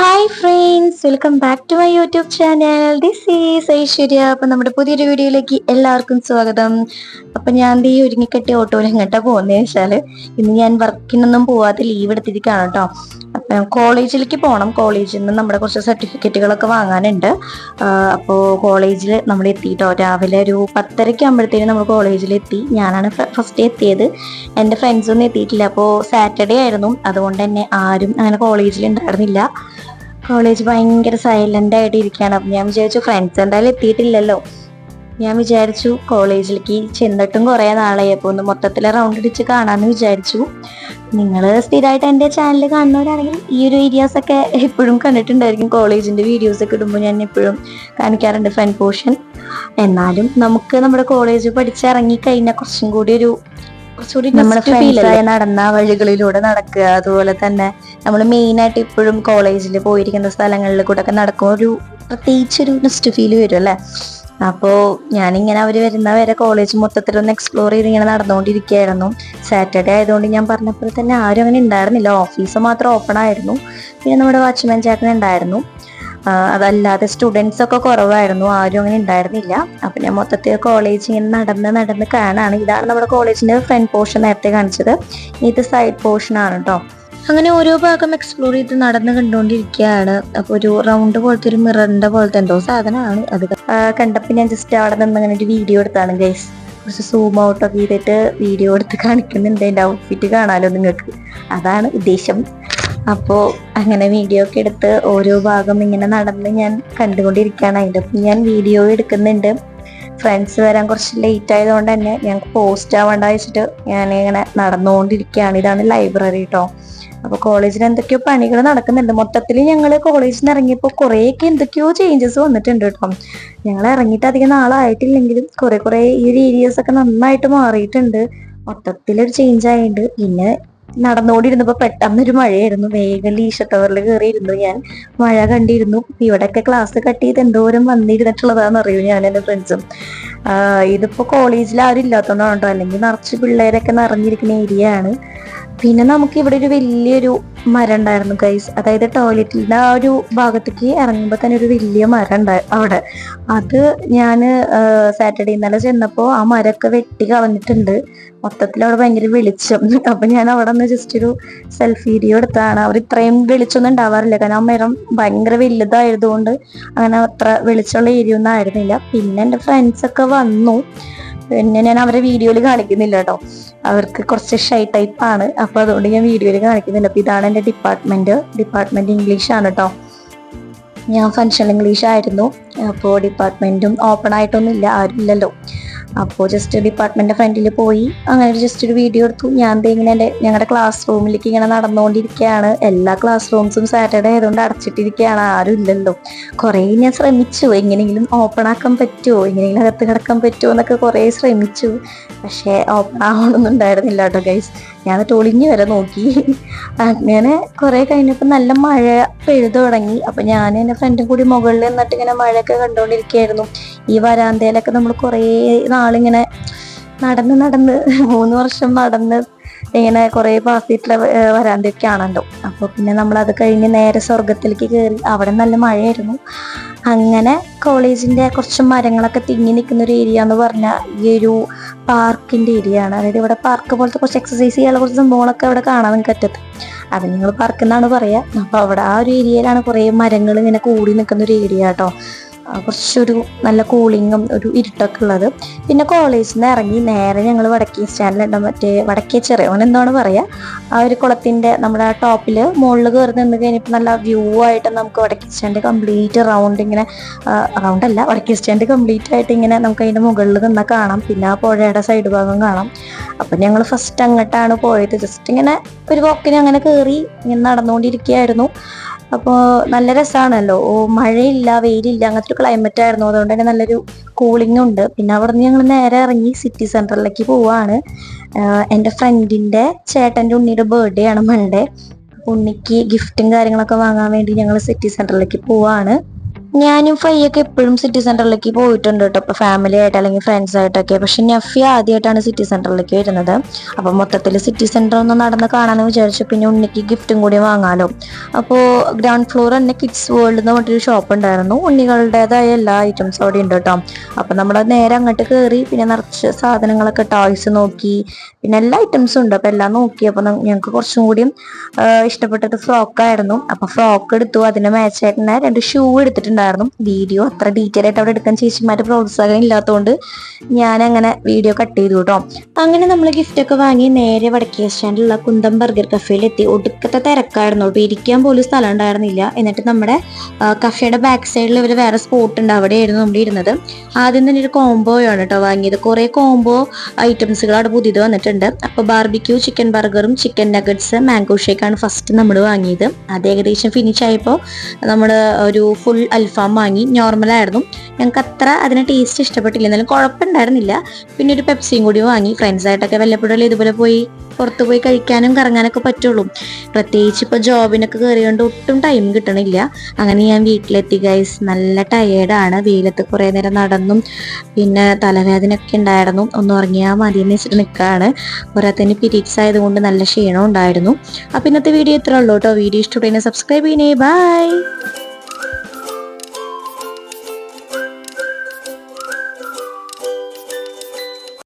Hi friends welcome back to my YouTube channel this is Aishwarya അപ്പൊ നമ്മുടെ പുതിയൊരു വീഡിയോയിലേക്ക് എല്ലാവർക്കും സ്വാഗതം. അപ്പൊ ഞാൻ ഈ ഒരുങ്ങിക്കെട്ടി ഓട്ടോയിൽ ഇങ്ങോട്ടാ പോകുന്നത് വെച്ചാൽ ഇന്ന് ഞാൻ വർക്കിനൊന്നും പോവാതെ ലീവ് എടുത്തിരിക്കുകയാണ് കേട്ടോ അപ്പൊ കോളേജിലേക്ക് പോകണം കോളേജിൽ നിന്ന് നമ്മുടെ കുറച്ച് സർട്ടിഫിക്കറ്റുകളൊക്കെ വാങ്ങാനുണ്ട്. അപ്പോൾ കോളേജിൽ നമ്മൾ എത്തിയിട്ടോ രാവിലെ ഒരു പത്തരയ്ക്ക് ആകുമ്പോഴത്തേനും നമ്മൾ കോളേജിലെത്തി ഞാനാണ് ഫസ്റ്റ് എത്തിയത്. എന്റെ ഫ്രണ്ട്സൊന്നും എത്തിയിട്ടില്ല. അപ്പോൾ സാറ്റർഡേ ആയിരുന്നു. അതുകൊണ്ട് തന്നെ ആരും അങ്ങനെ കോളേജിൽ ഉണ്ടായിരുന്നില്ല. കോളേജ് ഭയങ്കര സൈലന്റ് ആയിട്ട് ഇരിക്കുകയാണ് അപ്പം ഞാൻ വിചാരിച്ചു ഫ്രണ്ട്സ് എന്തായാലും എത്തിയിട്ടില്ലല്ലോ. ഞാൻ വിചാരിച്ചു കോളേജിലേക്ക് ചെന്നിട്ടും കുറേ നാളായി. അപ്പോൾ ഒന്ന് മൊത്തത്തിൽ റൗണ്ട് അടിച്ച് കാണാമെന്ന് വിചാരിച്ചു. നിങ്ങൾ സ്ഥിരമായിട്ട് എന്റെ ചാനൽ കാണുന്നവരാണെങ്കിൽ ഈ ഒരു ഏരിയാസ് ഒക്കെ എപ്പോഴും കണ്ടിട്ടുണ്ടായിരിക്കും. കോളേജിന്റെ വീഡിയോസ് ഒക്കെ ഇടുമ്പോൾ ഞാൻ എപ്പോഴും കാണിക്കാറുണ്ട് ഫ്രണ്ട് പോർഷൻ എന്നാലും നമുക്ക് നമ്മുടെ കോളേജ് പഠിച്ചിറങ്ങി കഴിഞ്ഞാൽ കുറച്ചും കൂടി ഒരു കുറച്ചുകൂടി ഫ്രണ്ട്സ് ഫ്രണ്ട്സായി നടന്ന വഴികളിലൂടെ നടക്കുക. അതുപോലെ തന്നെ നമ്മൾ മെയിൻ ആയിട്ട് ഇപ്പോഴും കോളേജിൽ പോയിരിക്കുന്ന സ്ഥലങ്ങളിൽ കൂടെ ഒക്കെ നടക്കുമ്പോൾ ഒരു പ്രത്യേകിച്ചൊരു നെസ്റ്റ് ഫീൽ വരും അല്ലേ? അപ്പോൾ ഞാനിങ്ങനെ അവർ വരുന്ന വരെ കോളേജ് മൊത്തത്തിലൊന്ന് എക്സ്പ്ലോർ ചെയ്ത് ഇങ്ങനെ നടന്നുകൊണ്ടിരിക്കുകയായിരുന്നു. സാറ്റർഡേ ആയതുകൊണ്ട് ഞാൻ പറഞ്ഞപ്പോൾ തന്നെ ആരും അങ്ങനെ ഉണ്ടായിരുന്നില്ല. ഓഫീസ് മാത്രം ഓപ്പൺ ആയിരുന്നു. പിന്നെ നമ്മുടെ വാച്ച്മാൻ ചേട്ടൻ ഉണ്ടായിരുന്നു. അതല്ലാതെ സ്റ്റുഡൻസ് ഒക്കെ കുറവായിരുന്നു. ആരും അങ്ങനെ ഉണ്ടായിരുന്നില്ല. അപ്പൊ ഞാൻ മൊത്തത്തിൽ കോളേജ് ഇങ്ങനെ നടന്ന് നടന്ന് കാണാണ്. ഇതാണ് നമ്മുടെ കോളേജിന്റെ ഫ്രണ്ട് പോർഷൻ നേരത്തെ കാണിച്ചത്. ഇത് സൈഡ് പോർഷൻ ആണ് കേട്ടോ അങ്ങനെ ഓരോ ഭാഗം എക്സ്പ്ലോർ ചെയ്ത് നടന്ന് കണ്ടുകൊണ്ടിരിക്കുകയാണ്. അപ്പൊ ഒരു റൗണ്ട് പോലത്തെ ഒരു മിററിന്റെ പോലത്തെ എന്തോ സാധനമാണ് അത്. കണ്ടപ്പോ ഞാൻ ജസ്റ്റ് അവിടെ നിന്ന് അങ്ങനെ ഒരു വീഡിയോ എടുത്താണ് ഗൈസ് കുറച്ച് സൂം ഔട്ട് ഒക്കെ ചെയ്തിട്ട് വീഡിയോ എടുത്ത് കാണിക്കുന്നുണ്ട്. എന്റെ ഔട്ട്ഫിറ്റ് കാണാലോ നിങ്ങൾക്ക്. അതാണ് ഉദ്ദേശം. അപ്പോൾ അങ്ങനെ വീഡിയോ ഒക്കെ എടുത്ത് ഓരോ ഭാഗം ഇങ്ങനെ നടന്ന് ഞാൻ കണ്ടുകൊണ്ടിരിക്കുകയാണ്. അതിന്റെ ഒപ്പം ഞാൻ വീഡിയോ എടുക്കുന്നുണ്ട്. ഫ്രണ്ട്സ് വരാൻ കുറച്ച് ലേറ്റ് ആയതുകൊണ്ട് തന്നെ ഞങ്ങൾക്ക് പോസ്റ്റ് ആവേണ്ട വെച്ചിട്ട് ഞാൻ ഇങ്ങനെ നടന്നുകൊണ്ടിരിക്കുകയാണ്. ഇതാണ് ലൈബ്രറി കേട്ടോ അപ്പോൾ കോളേജിൽ എന്തൊക്കെയോ പണികൾ നടക്കുന്നുണ്ട്. മൊത്തത്തിൽ ഞങ്ങൾ കോളേജിൽ നിന്ന് ഇറങ്ങിയപ്പോൾ കുറേയൊക്കെ എന്തൊക്കെയോ ചേഞ്ചസ് വന്നിട്ടുണ്ട് കേട്ടോ ഞങ്ങൾ ഇറങ്ങിയിട്ട് അധികം നാളായിട്ടില്ലെങ്കിലും കുറെ കുറെ ഈ ഒരു ഏരിയസ് ഒക്കെ നന്നായിട്ട് മാറിയിട്ടുണ്ട്. മൊത്തത്തിലൊരു ചേഞ്ച് ആയിട്ടുണ്ട് പിന്നെ നടന്നുകൊണ്ടിരുന്നപ്പോ പെട്ടെന്നൊരു മഴയായിരുന്നു. വേഗം ലീഷ ടവറിൽ കയറിയിരുന്നു ഞാൻ. മഴ കണ്ടിരുന്നു. ഇവിടെയൊക്കെ ക്ലാസ് കട്ട് ചെയ്ത് എന്തോരം വന്നിരുന്നിട്ടുള്ളതാന്ന് അറിയൂ ഞാൻ എന്റെ ഫ്രണ്ട്സും ഇതിപ്പോ കോളേജിൽ ആരും ഇല്ലാത്തതുകൊണ്ടാണ് അല്ലെങ്കിൽ നിറച്ച് പിള്ളേരൊക്കെ നിറഞ്ഞിരിക്കുന്ന ഏരിയ ആണ്. പിന്നെ നമുക്ക് ഇവിടെ ഒരു വലിയൊരു മരം ഉണ്ടായിരുന്നു ഗൈസ് അതായത് ടോയ്ലറ്റിന്റെ ആ ഒരു ഭാഗത്തേക്ക് ഇറങ്ങുമ്പോൾ തന്നെ ഒരു വലിയ മരം ഉണ്ടായി അവിടെ. അത് ഞാൻ സാറ്റർഡേ ഇന്നലെ ചെന്നപ്പോൾ ആ മരമൊക്കെ വെട്ടി കളഞ്ഞിട്ടുണ്ട്. മൊത്തത്തിൽ അവിടെ ഭയങ്കര വെളിച്ചം. അപ്പൊ ഞാൻ അവിടെ നിന്ന് ജസ്റ്റ് ഒരു സെൽഫി വീഡിയോ എടുത്തതാണ്. അവർ ഇത്രയും വെളിച്ചൊന്നും ഉണ്ടാവാറില്ല. കാരണം ആ മരം ഭയങ്കര വലുതായതുകൊണ്ട് അങ്ങനെ അത്ര വെളിച്ചമുള്ള ഏരിയ ഒന്നും ആയിരുന്നില്ല. പിന്നെ എന്റെ ഫ്രണ്ട്സ് ഒക്കെ വന്നു. പിന്നെ ഞാൻ അവരെ വീഡിയോയിൽ കാണിക്കുന്നില്ല കേട്ടോ അവർക്ക് കുറച്ച് ഷൈ ടൈപ്പ് ആണ്. അപ്പൊ അതുകൊണ്ട് ഞാൻ വീഡിയോയിൽ കാണിക്കുന്നില്ല. അപ്പൊ ഇതാണ് എന്റെ ഡിപ്പാർട്ട്മെന്റ് ഡിപ്പാർട്ട്മെന്റ് ഇംഗ്ലീഷ് ആണ് കേട്ടോ ഞാൻ ഫങ്ഷൻ ഇംഗ്ലീഷ് ആയിരുന്നു. അപ്പോൾ ഡിപ്പാർട്ട്മെന്റും ഓപ്പൺ ആയിട്ടൊന്നും ഇല്ല ആരും ഇല്ലല്ലോ അപ്പോൾ ജസ്റ്റ് ഡിപ്പാർട്ട്മെന്റിന്റെ ഫ്രണ്ടിൽ പോയി അങ്ങനെ ജസ്റ്റ് ഒരു വീഡിയോ എടുത്തു. ഞാൻ എന്താ ഇങ്ങനെ എന്റെ ഞങ്ങളുടെ ക്ലാസ് റൂമിലേക്ക് ഇങ്ങനെ നടന്നുകൊണ്ടിരിക്കുകയാണ്. എല്ലാ ക്ലാസ് റൂംസും സാറ്റർഡേ ആയതുകൊണ്ട് അടച്ചിട്ടിരിക്കുകയാണ് ആരും ഇല്ലല്ലോ. കുറേ ഞാൻ ശ്രമിച്ചു എങ്ങനെയെങ്കിലും ഓപ്പൺ ആക്കാൻ പറ്റുമോ എങ്ങനെയെങ്കിലും അകത്ത് കിടക്കാൻ പറ്റുമോ എന്നൊക്കെ കുറേ ശ്രമിച്ചു. പക്ഷേ ഓപ്പൺ ആവണമെന്നും ഉണ്ടായിരുന്നില്ല കേട്ടോ ഗൈസ് ഞാൻ എന്നിട്ട് വരെ നോക്കി. അങ്ങനെ കുറേ കഴിഞ്ഞപ്പോൾ നല്ല മഴ പെയ്തു തുടങ്ങി. അപ്പോൾ ഞാൻ എന്റെ ഫ്രണ്ടും കൂടി മുകളിൽ നിന്നിട്ട് ഇങ്ങനെ മഴയൊക്കെ കണ്ടുകൊണ്ടിരിക്കുകയായിരുന്നു ഈ വരാന്തയിലൊക്കെ നമ്മൾ കുറേ നാളിങ്ങനെ നടന്ന് നടന്ന് മൂന്ന് വർഷം നടന്ന് ഇങ്ങനെ കുറേ പാസ് ചെയ്തിട്ടുള്ള ഏർ വരാന്തയൊക്കെ ആണല്ലോ അപ്പൊ പിന്നെ നമ്മൾ അത് കഴിഞ്ഞ് നേരെ സ്വർഗത്തിലേക്ക് കയറി അവിടെ നല്ല മഴയായിരുന്നു. അങ്ങനെ കോളേജിന്റെ കുറച്ച് മരങ്ങളൊക്കെ തിങ്ങി നിൽക്കുന്ന ഒരു ഏരിയ എന്ന് പറഞ്ഞാൽ ഈ ഒരു പാർക്കിന്റെ ഏരിയ ആണ്. അതായത് ഇവിടെ പാർക്ക് പോലത്തെ കുറച്ച് എക്സസൈസ് ചെയ്യാനുള്ള കുറച്ച് സംഭവങ്ങളൊക്കെ അവിടെ കാണാൻ നിങ്ങൾക്ക് പറ്റത്ത് അത് നിങ്ങൾ പാർക്ക് എന്നാണ് പറയാ. അപ്പൊ അവിടെ ആ ഒരു ഏരിയയിലാണ് കുറെ മരങ്ങൾ ഇങ്ങനെ കൂടി നിൽക്കുന്ന ഒരു ഏരിയ കേട്ടോ കുറച്ചൊരു നല്ല കൂളിങ്ങും ഒരു ഇരുട്ടൊക്കെ ഉള്ളത്. പിന്നെ കോളേജിൽ നിന്ന് ഇറങ്ങി നേരെ ഞങ്ങൾ വടക്കേ സ്റ്റാൻഡിലുണ്ട് മറ്റേ വടക്കേ ചെറിയ അങ്ങനെ എന്താണ് പറയുക ആ ഒരു കുളത്തിന്റെ നമ്മുടെ ആ ടോപ്പിൽ മുകളിൽ കയറി നിന്ന് കഴിഞ്ഞപ്പോൾ നല്ല വ്യൂ ആയിട്ട് നമുക്ക് വടക്കേ സ്റ്റാൻഡ് കംപ്ലീറ്റ് റൗണ്ട് ഇങ്ങനെ റൗണ്ട് അല്ല വടക്കേ സ്റ്റാൻഡ് കംപ്ലീറ്റ് ആയിട്ട് ഇങ്ങനെ നമുക്ക് അതിന്റെ മുകളിൽ നിന്ന് കാണാം. പിന്നെ ആ പുഴയുടെ സൈഡ് ഭാഗം കാണാം. അപ്പൊ ഞങ്ങൾ ഫസ്റ്റ് അങ്ങോട്ടാണ് പോയത്. ജസ്റ്റ് ഇങ്ങനെ ഒരു വോക്കിന് അങ്ങനെ കയറി ഇങ്ങനെ നടന്നുകൊണ്ടിരിക്കുകയായിരുന്നു. അപ്പോൾ നല്ല രസമാണല്ലോ ഓ മഴയില്ല വെയിലില്ല അങ്ങനത്തെ ഒരു ക്ലൈമറ്റ് ആയിരുന്നു. അതുകൊണ്ട് തന്നെ നല്ലൊരു കൂളിംഗ് ഉണ്ട്. പിന്നെ അവിടെ നിന്ന് ഞങ്ങൾ നേരെ ഇറങ്ങി സിറ്റി സെന്ററിലേക്ക് പോവാണ്. എന്റെ ഫ്രണ്ടിന്റെ ചേട്ടന്റെ ഉണ്ണിയുടെ ബർത്ത്ഡേ ആണ് മൺഡേ ഉണ്ണിക്ക് ഗിഫ്റ്റും കാര്യങ്ങളൊക്കെ വാങ്ങാൻ വേണ്ടി ഞങ്ങൾ സിറ്റി സെന്ററിലേക്ക് പോവാണ്. ഞാനും ഫയ്യൊക്കെ എപ്പോഴും സിറ്റി സെന്ററിലേക്ക് പോയിട്ടുണ്ട് കേട്ടോ ഇപ്പൊ ഫാമിലി ആയിട്ട് അല്ലെങ്കിൽ ഫ്രണ്ട്സ് ആയിട്ടൊക്കെ. പക്ഷെ നഫി ആദ്യമായിട്ടാണ് സിറ്റി സെന്ററിലേക്ക് വരുന്നത്. അപ്പൊ മൊത്തത്തിൽ സിറ്റി സെന്റർ ഒന്ന് നടന്ന് കാണാന്ന് വിചാരിച്ചു. പിന്നെ ഉണ്ണിക്ക് ഗിഫ്റ്റും കൂടി വാങ്ങാലോ. അപ്പോൾ ഗ്രൗണ്ട് ഫ്ലോർ തന്നെ കിഡ്സ് വേൾഡ് എന്ന് പറഞ്ഞിട്ടൊരു ഷോപ്പ് ഉണ്ടായിരുന്നു. ഉണ്ണികളുടേതായ എല്ലാ ഐറ്റംസ് അവിടെ ഉണ്ട് കേട്ടോ അപ്പൊ നമ്മൾ നേരെ അങ്ങോട്ട് കയറി പിന്നെ നിറച്ച് സാധനങ്ങളൊക്കെ ടോയ്സ് നോക്കി. പിന്നെ എല്ലാ ഐറ്റംസും ഉണ്ട്. അപ്പൊ എല്ലാം നോക്കി. അപ്പൊ ഞങ്ങൾക്ക് കുറച്ചും കൂടി ഇഷ്ടപ്പെട്ടത് ഫ്രോക്ക് ആയിരുന്നു അപ്പൊ ഫ്രോക്ക് എടുത്തു. അതിന് മാച്ച് ആയിട്ട് രണ്ട് ഷൂ എടുത്തിട്ടുണ്ടായിരുന്നു വീഡിയോ അത്ര ഡീറ്റെയിൽ ആയിട്ട് അവിടെ എടുക്കാൻ ചേച്ചിമാരുടെ പ്രോത്സാഹനം ഇല്ലാത്തതുകൊണ്ട് ഞാൻ അങ്ങനെ വീഡിയോ കട്ട് ചെയ്തു കേട്ടോ അങ്ങനെ നമ്മൾ ഗിഫ്റ്റ് ഒക്കെ വാങ്ങി നേരെ വടക്കേ സ്റ്റാൻഡിലുള്ള കുന്തം ബർഗർ കഫേയിൽ എത്തി. ഒടുക്കത്തെ തിരക്കായിരുന്നു. കേട്ടോ ഇരിക്കാൻ പോലും സ്ഥലം ഉണ്ടായിരുന്നില്ല. എന്നിട്ട് നമ്മുടെ കഫേയുടെ ബാക്ക് സൈഡിൽ ഇവർ വേറെ സ്പോട്ട് ഉണ്ട്. അവിടെയായിരുന്നു നമ്മൾ ഇരുന്നത്. ആദ്യം തന്നെ ഒരു കോംബോയാണ് കേട്ടോ വാങ്ങിയത്. കുറെ കോംബോ ഐറ്റംസുകൾ അവിടെ പുതിയത് വന്നിട്ടുണ്ട്. അപ്പോൾ ബാർബിക്യൂ ചിക്കൻ ബർഗറും ചിക്കൻ നഗറ്റ്സ് മാംഗോ ഷേക്കാണ് ഫസ്റ്റ് നമ്മൾ വാങ്ങിയത്. അത് ഏകദേശം ഫിനിഷ് ആയപ്പോൾ നമ്മൾ ഒരു ഫുൾ വാങ്ങി നോർമൽ ആയിരുന്നു. ഞങ്ങൾക്ക് അത്ര അതിന് ടേസ്റ്റ് ഇഷ്ടപ്പെട്ടില്ല. എന്നാലും കുഴപ്പമുണ്ടായിരുന്നില്ല. പിന്നെ ഒരു പെപ്സിയും കൂടി വാങ്ങി. ഫ്രണ്ട്സ് ആയിട്ടൊക്കെ വല്ലപ്പോഴും ഇതുപോലെ പോയി പുറത്ത് പോയി കഴിക്കാനും കറങ്ങാനൊക്കെ പറ്റുള്ളൂ. പ്രത്യേകിച്ച് ഇപ്പോൾ ജോബിനൊക്കെ കയറിയോണ്ട് ഒട്ടും ടൈം കിട്ടണില്ല. അങ്ങനെ ഞാൻ വീട്ടിലെത്തി ഗൈസ് നല്ല ടയേർഡാണ് വെയിലത്ത് കുറേ നേരം നടന്നും. പിന്നെ തലവേദനയൊക്കെ ഉണ്ടായിരുന്നു. ഒന്ന് ഉറങ്ങിയാൽ മതി എന്ന് വെച്ചിട്ട് നിൽക്കുകയാണ് പോരാത്തതിന് പിരീഡ്സ് ആയതുകൊണ്ട് നല്ല ക്ഷീണം ഉണ്ടായിരുന്നു. അപ്പോൾ ഇന്നത്തെ വീഡിയോ ഇത്രേ ഉള്ളൂ കേട്ടോ. വീഡിയോ ഇഷ്ടപ്പെട്ടതിനെ സബ്സ്ക്രൈബ് ചെയ്യണേ. ബൈ